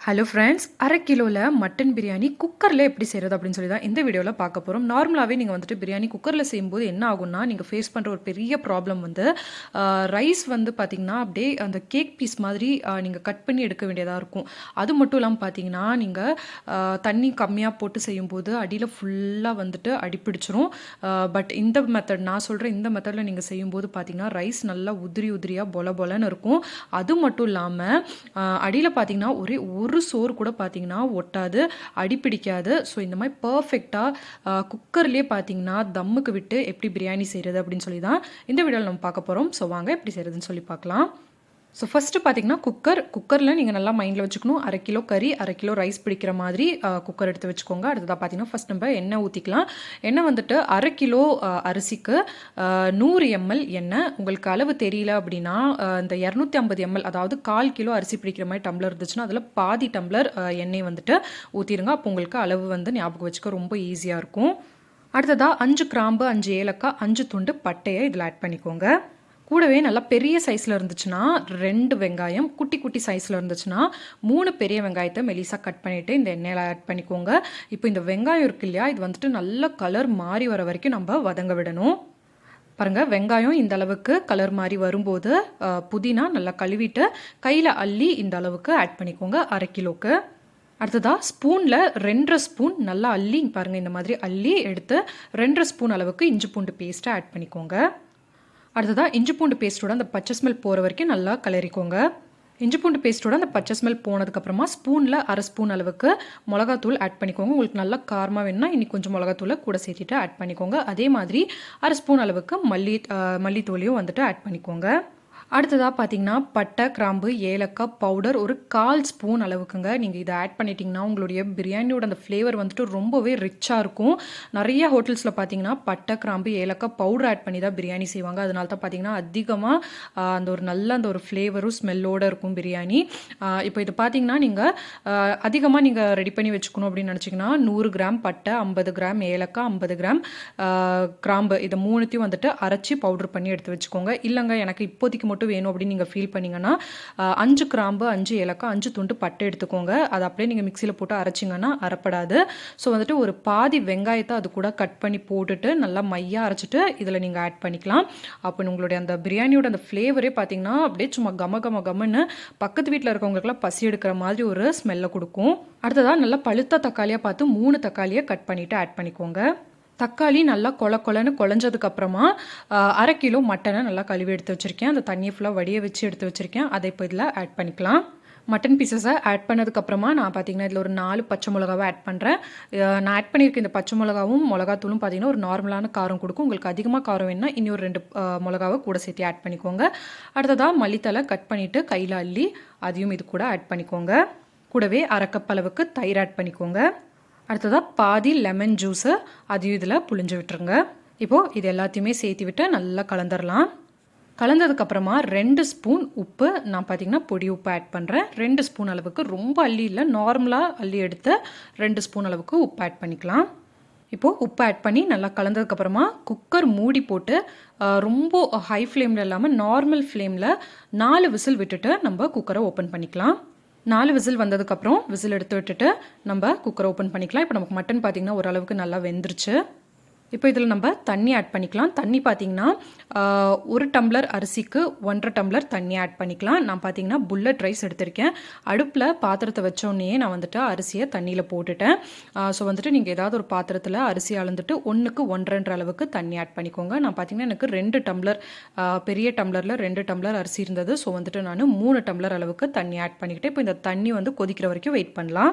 Hello friends அரை கிலோவில் mutton biryani குக்கரில் எப்படி செய்கிறது அப்படின்னு சொல்லி தான் இந்த வீடியோவில் பார்க்க போகிறோம் நார்மலாகவே நீங்கள் வந்துட்டு பிரியாணி குக்கரில் செய்யும்போது என்ன ஆகும்னா நீங்கள் ஃபேஸ் பண்ணுற ஒரு பெரிய ப்ராப்ளம் வந்து ரைஸ் வந்து பார்த்திங்கன்னா அப்படியே அந்த கேக் பீஸ் மாதிரி நீங்கள் கட் பண்ணி எடுக்க வேண்டியதாக இருக்கும். அது மட்டும் இல்லாமல் பார்த்தீங்கன்னா நீங்கள் தண்ணி கம்மியாக போட்டு செய்யும்போது அடியில் ஃபுல்லாக வந்துட்டு அடிப்பிடிச்சிரும். பட் இந்த மெத்தட் நான் சொல்கிற இந்த மெத்தடில் நீங்கள் செய்யும்போது பார்த்தீங்கன்னா ரைஸ் நல்லா உதிரி உதிரியாக பொல பொலன்னு இருக்கும். அது மட்டும் இல்லாமல் அடியில் பார்த்தீங்கன்னா ஒரே ஒரு ஒரு சோறு கூட பார்த்தீங்கன்னா ஒட்டாது அடிப்பிடிக்காது ஸோ இந்த மாதிரி பர்ஃபெக்டாக குக்கர்லேயே பார்த்தீங்கன்னா தம்முக்கு விட்டு எப்படி பிரியாணி செய்கிறது அப்படின்னு சொல்லி தான் இந்த வீடியோவில் நம்ம பார்க்க போகிறோம் ஸோ வாங்க எப்படி செய்கிறதுன்னு சொல்லி பார்க்கலாம். ஸோ ஃபஸ்ட்டு பார்த்தீங்கன்னா குக்கர் குக்கரில் நீங்கள் நல்லா மைண்டில் வச்சுக்கணும். அரை கிலோ கறி அரை கிலோ ரைஸ் பிடிக்கிற மாதிரி குக்கர் எடுத்து வச்சுக்கோங்க. அடுத்ததாக பார்த்தீங்கன்னா ஃபஸ்ட் நம்ம எண்ணெய் ஊற்றிக்கலாம் எண்ணெய் வந்துட்டு அரை கிலோ அரிசிக்கு நூறு எம்எல் எண்ணெய். உங்களுக்கு அளவு தெரியல அப்படின்னா இந்த இரநூத்தி ஐம்பது எம்எல் அதாவது கால் கிலோ அரிசி பிடிக்கிற மாதிரி டம்ளர் இருந்துச்சுன்னா அதில் பாதி டம்ளர் எண்ணெய் வந்துட்டு ஊற்றிடுங்க அப்போ உங்களுக்கு அளவு வந்து ஞாபகம் வச்சுக்க ரொம்ப ஈஸியாக இருக்கும். அடுத்ததாக அஞ்சு கிராம்பு அஞ்சு ஏலக்காய் அஞ்சு துண்டு பட்டையை இதில் ஆட் பண்ணிக்கோங்க. கூடவே நல்லா பெரிய சைஸில் இருந்துச்சுன்னா ரெண்டு வெங்காயம் குட்டி குட்டி சைஸில் இருந்துச்சுன்னா மூணு பெரிய வெங்காயத்தை மெலிசாக கட் பண்ணிவிட்டு இந்த எண்ணெயில் ஆட் பண்ணிக்கோங்க. இப்போ இந்த வெங்காயம் இருக்கு இல்லையா இது வந்துட்டு நல்ல கலர் மாறி வர வரைக்கும் நம்ம வதங்க விடணும். பாருங்கள் வெங்காயம் இந்த அளவுக்கு கலர் மாதிரி வரும்போது புதினா நல்லா கழுவிட்டு கையில் அள்ளி இந்த அளவுக்கு ஆட் பண்ணிக்கோங்க அரை கிலோக்கு. அடுத்ததாக ஸ்பூனில் ரெண்டரை ஸ்பூன் நல்லா அள்ளி பாருங்கள் இந்த மாதிரி அள்ளி எடுத்து ரெண்டரை ஸ்பூன் அளவுக்கு இஞ்சி பூண்டு பேஸ்ட்டை ஆட் பண்ணிக்கோங்க. அடுத்ததாக இஞ்சி பூண்டு பேஸ்ட்டோட அந்த பச்சை ஸ்மெல் போகிற வரைக்கும் நல்லா கலரிக்கோங்க. இஞ்சி பூண்டு பேஸ்ட்டோட அந்த பச்சை ஸ்மெல் போனதுக்கப்புறமா ஸ்பூனில் அரை ஸ்பூன் அளவுக்கு மிளகாத்தூள் ஆட் பண்ணிக்கோங்க. உங்களுக்கு நல்லா காரமாக வேணும்னா இன்னைக்கு கொஞ்சம் மிளகாத்தூளை கூட சேர்த்துட்டு ஆட் பண்ணிக்கோங்க. அதே மாதிரி அரை ஸ்பூன் அளவுக்கு மல்லி மல்லித்தூளையும் வந்துட்டு ஆட் பண்ணிக்கோங்க. அடுத்ததாக பார்த்தீங்கன்னா பட்டை கிராம்பு ஏலக்காய் பவுடர் ஒரு கால் ஸ்பூன் அளவுக்குங்க. நீங்கள் இதை ஆட் பண்ணிட்டீங்கன்னா உங்களுடைய பிரியாணியோட அந்த ஃப்ளேவர் வந்துட்டு ரொம்பவே ரிச்சாக இருக்கும். நிறைய ஹோட்டல்ஸில் பார்த்தீங்கன்னா பட்டை கிராம்பு ஏலக்காய் பவுடர் ஆட் பண்ணி தான் பிரியாணி செய்வாங்க. அதனால தான் பார்த்தீங்கன்னா அதிகமாக அந்த ஒரு நல்ல அந்த ஒரு ஃப்ளேவரும் ஸ்மெல்லோடு இருக்கும் பிரியாணி. இப்போ இது பார்த்தீங்கன்னா நீங்கள் அதிகமாக நீங்கள் ரெடி பண்ணி வச்சுக்கணும் அப்படின்னு நினச்சிங்கன்னா நூறு கிராம் பட்டை ஐம்பது கிராம் ஏலக்காய் ஐம்பது கிராம் கிராம்பு இதை மூணுத்தையும் வந்துட்டு அரைச்சி பவுடர் பண்ணி எடுத்து வச்சுக்கோங்க. இல்லைங்க எனக்கு இப்போதைக்கு மட்டும் மட்டும் வேணும் அப்படின்னு நீங்கள் ஃபீல் பண்ணிங்கன்னா அஞ்சு கிராம்பு அஞ்சு ஏலக்காய் அஞ்சு துண்டு பட்டை எடுத்துக்கோங்க. அதை அப்படியே நீங்கள் மிக்சியில் போட்டு அரைச்சிங்கன்னா அரைப்படாது. ஸோ வந்துட்டு ஒரு பாதி வெங்காயத்தை அது கூட கட் பண்ணி போட்டுட்டு நல்லா மையாக அரைச்சிட்டு இதில் நீங்கள் ஆட் பண்ணிக்கலாம். அப்போ உங்களுடைய அந்த பிரியாணியோட அந்த ஃப்ளேவரே பார்த்தீங்கன்னா அப்படியே சும்மா கம கம கமன்னு பக்கத்து வீட்டில் இருக்கவங்களுக்குலாம் பசி எடுக்கிற மாதிரி ஒரு ஸ்மெல்லை கொடுக்கும். அடுத்ததாக நல்லா பழுத்த தக்காளியாக பார்த்து மூணு தக்காளியை கட் பண்ணிவிட்டு ஆட் பண்ணிக்கோங்க. தக்காளி நல்லா கொல கொலன்னு குழஞ்சதுக்கப்புறமா அரை கிலோ மட்டனை நல்லா கழுவி எடுத்து வச்சுருக்கேன். அந்த தண்ணியை ஃபுல்லாக வடிய வச்சு எடுத்து வச்சுருக்கேன். அதை இப்போ இதில் ஆட் பண்ணிக்கலாம். மட்டன் பீசஸை ஆட் பண்ணதுக்கப்புறமா நான் பார்த்தீங்கன்னா இதில் ஒரு நாலு பச்சை மிளகாவை ஆட் பண்ணுறேன் நான் ஆட் பண்ணியிருக்க இந்த பச்சை மிளகாவும் மிளகாத்தூளும் பார்த்தீங்கன்னா ஒரு நார்மலான காரம் கொடுக்கும். உங்களுக்கு அதிகமாக காரம் வேணுன்னா இனி ஒரு ரெண்டு மிளகாவை கூட சேர்த்து ஆட் பண்ணிக்கோங்க. அடுத்ததாக மல்லித்தலை கட் பண்ணிவிட்டு கையில் அள்ளி அதையும் இது கூட ஆட் பண்ணிக்கோங்க. கூடவே அரைக்கப்பளவுக்கு தயிர் ஆட் பண்ணிக்கோங்க. அடுத்ததாக பாதி லெமன் ஜூஸை அதையும் இதில் புளிஞ்சு விட்டுருங்க. இப்போது இது எல்லாத்தையுமே சேர்த்து விட்டு நல்லா கலந்துடலாம் கலந்ததுக்கப்புறமா ரெண்டு ஸ்பூன் உப்பு நான் பார்த்திங்கன்னா பொடி உப்பு ஆட் பண்ணுறேன் ரெண்டு ஸ்பூன் அளவுக்கு ரொம்ப அள்ளி இல்லை நார்மலாக அள்ளி எடுத்து ரெண்டு ஸ்பூன் அளவுக்கு உப்பு ஆட் பண்ணிக்கலாம். இப்போது உப்பு ஆட் பண்ணி நல்லா கலந்ததுக்கப்புறமா குக்கர் மூடி போட்டு ரொம்ப ஹை ஃப்ளேமில் இல்லாமல் நார்மல் ஃப்ளேமில் நாலு விசில் விட்டுட்டு நம்ம குக்கரை ஓப்பன் பண்ணிக்கலாம். நாலு விசில் வந்ததுக்கப்புறம் விசில் எடுத்து விட்டுட்டு நம்ம குக்கரை ஓப்பன் பண்ணிக்கலாம். இப்போ நமக்கு மட்டன் பார்த்திங்கன்னா ஓரளவுக்கு நல்லா வெந்துருச்சு. இப்போ இதில் நம்ம தண்ணி ஆட் பண்ணிக்கலாம். தண்ணி பார்த்திங்கன்னா ஒரு டம்ளர் அரிசிக்கு ஒன்றரை டம்ளர் தண்ணி ஆட் பண்ணிக்கலாம். நான் பார்த்தீங்கன்னா புல்லட் ரைஸ் எடுத்திருக்கேன். அடுப்பில் பாத்திரத்தை வச்சோடனே நான் வந்துட்டு அரிசியை தண்ணியில் போட்டுட்டேன். ஸோ வந்துட்டு நீங்கள் ஏதாவது ஒரு பாத்திரத்தில் அரிசி அளந்துட்டு ஒன்றுக்கு ஒன்றரைன்ற அளவுக்கு தண்ணி ஆட் பண்ணிக்கோங்க. நான் பார்த்தீங்கன்னா எனக்கு ரெண்டு டம்ளர் பெரிய டம்ளரில் ரெண்டு டம்ளர் அரிசி இருந்தது. ஸோ வந்துட்டு நான் மூணு டம்ளர் அளவுக்கு தண்ணி ஆட் பண்ணிக்கிட்டு இப்போ இந்த தண்ணி வந்து கொதிக்கிற வரைக்கும் வெயிட் பண்ணலாம்.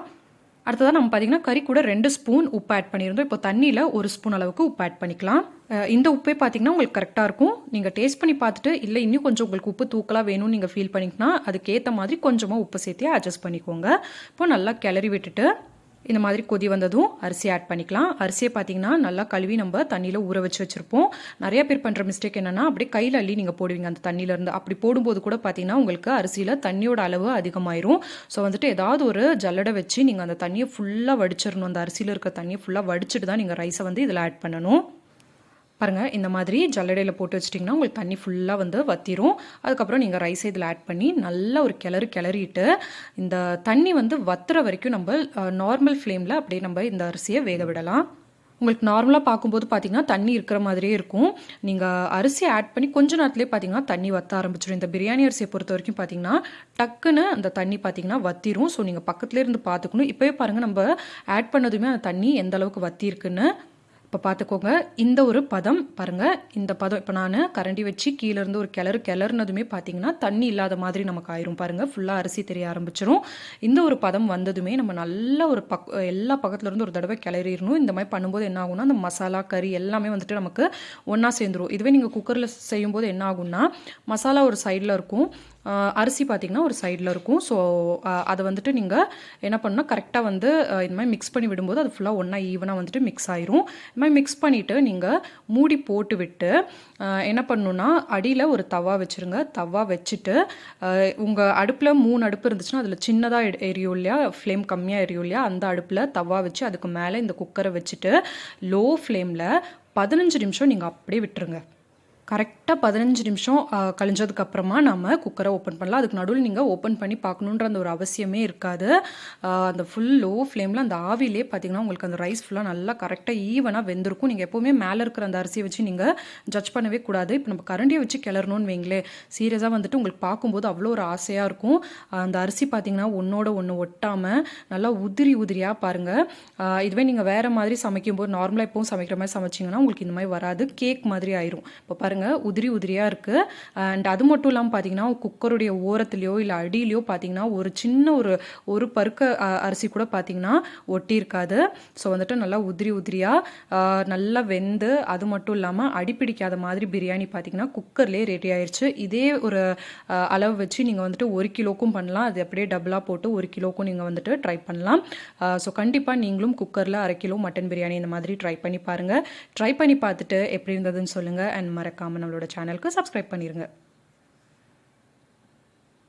அடுத்ததாக நம்ம பார்த்திங்கன்னா கறி கூட ரெண்டு ஸ்பூன் உப்பு ஆட் பண்ணியிருந்தோம் இப்போ தண்ணியில் ஒரு ஸ்பூன் அளவுக்கு உப்பு ஆட் பண்ணிக்கலாம். இந்த உப்பே பார்த்திங்கன்னா உங்களுக்கு கரெக்டாக இருக்கும். நீங்கள் டேஸ்ட் பண்ணி பார்த்துட்டு இல்லை இன்னும் கொஞ்சம் உங்களுக்கு உப்பு தூக்கலாக வேணும்னு நீங்கள் ஃபீல் பண்ணிங்கன்னா அதுக்கேற்ற மாதிரி கொஞ்சமாக உப்பு சேர்த்து அட்ஜஸ்ட் பண்ணிக்கோங்க. இப்போ நல்லா கிளறி விட்டுட்டு இந்த மாதிரி கொதி வந்ததும் அரிசி ஆட் பண்ணிக்கலாம். அரிசியை பார்த்தீங்கன்னா நல்லா கழுவி நம்ம தண்ணியில் ஊற வச்சு வச்சுருப்போம். நிறைய பேர் பண்ணுற மிஸ்டேக் என்னென்னா அப்படியே கையில் அள்ளி நீங்கள் போடுவீங்க அந்த தண்ணியிலேருந்து அப்படி போடும்போது கூட பார்த்தீங்கன்னா உங்களுக்கு அரிசியில் தண்ணியோட அளவு அதிகமாயிரும். ஸோ வந்துட்டு ஏதாவது ஒரு ஜல்லடை வச்சு நீங்கள் அந்த தண்ணியை ஃபுல்லாக வடிச்சிடணும். அந்த அரிசியில் இருக்க தண்ணியை ஃபுல்லாக வடிச்சிட்டு தான் நீங்கள் ரைஸை வந்து இதில் ஆட் பண்ணணும். பாருங்கள் இந்த மாதிரி ஜல்லடையில் போட்டு வச்சிட்டிங்கன்னா உங்களுக்கு தண்ணி ஃபுல்லாக வந்து வத்திரும். அதுக்கப்புறம் நீங்கள் ரைஸ் இதில் ஆட் பண்ணி நல்லா ஒரு கிளறு கிளறிட்டு இந்த தண்ணி வந்து வத்துற வரைக்கும் நம்ம நார்மல் ஃப்ளேமில் அப்படியே நம்ம இந்த அரிசியை வேக விடலாம். உங்களுக்கு நார்மலாக பார்க்கும்போது பார்த்தீங்கன்னா தண்ணி இருக்கிற மாதிரியே இருக்கும். நீங்கள் அரிசி ஆட் பண்ணி கொஞ்ச நேரத்துலேயே பார்த்தீங்கன்னா தண்ணி வத்த ஆரம்பிச்சிடும் இந்த பிரியாணி அரிசியை பொறுத்த வரைக்கும் பார்த்தீங்கன்னா டக்குன்னு அந்த தண்ணி பார்த்தீங்கன்னா வத்திரும். ஸோ நீங்கள் பக்கத்துலேயே இருந்து பார்த்துக்கணும். இப்போயே பாருங்கள் நம்ம ஆட் பண்ணதுமே அந்த தண்ணி எந்த அளவுக்கு வத்தி இருக்குன்னு இப்போ பார்த்துக்கோங்க இந்த ஒரு பதம் பாருங்கள் இந்த பதம் இப்போ நான் கரண்டி வச்சு கீழேருந்து ஒரு கிளறு கிளறுனதுமே பார்த்தீங்கன்னா தண்ணி இல்லாத மாதிரி நமக்கு ஆயிரும் பாருங்கள் ஃபுல்லாக அரிசி தெரிய ஆரம்பிச்சிரும். இந்த ஒரு பதம் வந்ததுமே நம்ம நல்ல ஒரு பக் எல்லா பக்கத்துலேருந்து ஒரு தடவை கிளறிடணும் இந்த மாதிரி பண்ணும்போது என்ன ஆகும்னா அந்த மசாலா கறி எல்லாமே வந்துட்டு நமக்கு ஒன்றா சேர்ந்துரும். இதுவே நீங்கள் குக்கரில் செய்யும்போது என்ன ஆகும்னா மசாலா ஒரு சைடில் இருக்கும். அரிசி பார்த்திங்கன்னா ஒரு சைடில் இருக்கும். ஸோ அதை வந்துட்டு நீங்கள் என்ன பண்ணால் கரெக்டாக வந்து இந்த மாதிரி மிக்ஸ் பண்ணி விடும்போது அது ஃபுல்லாக ஒன்றா ஈவனாக வந்துட்டு மிக்ஸ் ஆயிரும். இந்த மாதிரி மிக்ஸ் பண்ணிவிட்டு நீங்கள் மூடி போட்டு விட்டு என்ன பண்ணணுன்னா அடியில் ஒரு தவா வச்சுருங்க. தவா வச்சுட்டு உங்கள் அடுப்பில் மூணு அடுப்பு இருந்துச்சுன்னா அதில் சின்னதாக எரியும் இல்லையா? ஃப்ளேம் கம்மியாக எரியும் இல்லையா? அந்த அடுப்பில் தவா வச்சு அதுக்கு மேலே இந்த குக்கரை வச்சுட்டு லோ ஃப்ளேமில் பதினஞ்சு நிமிஷம் நீங்கள் அப்படியே விட்டுருங்க. கரெக்டாக பதினஞ்சு நிமிஷம் கழிஞ்சதுக்கு அப்புறமா நம்ம குக்கரை ஓப்பன் பண்ணலாம். அதுக்கு நடுவில் நீங்கள் ஓப்பன் பண்ணி பார்க்கணுன்ற அந்த ஒரு அவசியமே இருக்காது. அந்த ஃபுல் லோ ஃப்ளேமில் அந்த ஆவிலே பார்த்தீங்கன்னா உங்களுக்கு அந்த ரைஸ் ஃபுல்லாக நல்லா கரெக்டாக ஈவனாக வெந்திருக்கும். நீங்கள் எப்போவுமே மேலே இருக்கிற அந்த அரிசியை வச்சு நீங்கள் ஜட்ஜ் பண்ணவே கூடாது. இப்போ நம்ம கரண்டியை வச்சு கிளறணும்னு வைங்களே சீரியஸாக வந்துட்டு உங்களுக்கு பார்க்கும்போது அவ்வளோ ஒரு ஆசையாக இருக்கும். அந்த அரிசி பார்த்தீங்கன்னா ஒன்றோட ஒன்று ஒட்டாமல் நல்லா உதிரி உதிரியாக பாருங்கள் இதுவே நீங்கள் வேறு மாதிரி சமைக்கும்போது நார்மலாக எப்பவும் சமைக்கிற மாதிரி சமைச்சிங்கன்னா உங்களுக்கு இந்த மாதிரி வராது. கேக் மாதிரி ஆயிரும். இப்போ பாருங்கள் உதிரி உதிரியாக இருக்குது அண்ட் அது மட்டும் இல்லாமல் பார்த்தீங்கன்னா குக்கருடைய ஓரத்துலேயோ இல்லை அடியிலையோ பார்த்தீங்கன்னா ஒரு சின்ன ஒரு ஒரு பருக்க அரிசி கூட பார்த்தீங்கன்னா ஒட்டி இருக்காது ஸோ வந்துட்டு நல்லா உதிரி உதிரியாக நல்லா வெந்து அது மட்டும் இல்லாமல் அடிப்பிடிக்காத மாதிரி பிரியாணி பார்த்தீங்கன்னா குக்கர்லேயே ரெடி ஆயிடுச்சு இதே ஒரு அளவு வச்சு நீங்கள் வந்துட்டு ஒரு கிலோக்கும் பண்ணலாம். அது அப்படியே டபுளாக போட்டு ஒரு கிலோக்கும் நீங்கள் வந்துட்டு ட்ரை பண்ணலாம். ஸோ கண்டிப்பாக நீங்களும் குக்கரில் அரை கிலோ மட்டன் பிரியாணி இந்த மாதிரி ட்ரை பண்ணி பாருங்கள் ட்ரை பண்ணி பார்த்துட்டு எப்படி இருந்ததுன்னு சொல்லுங்கள் அண்ட் மறக்காமல் நம்மளோட சேனலுக்கு சப்ஸ்கிரைப் பண்ணிடுங்க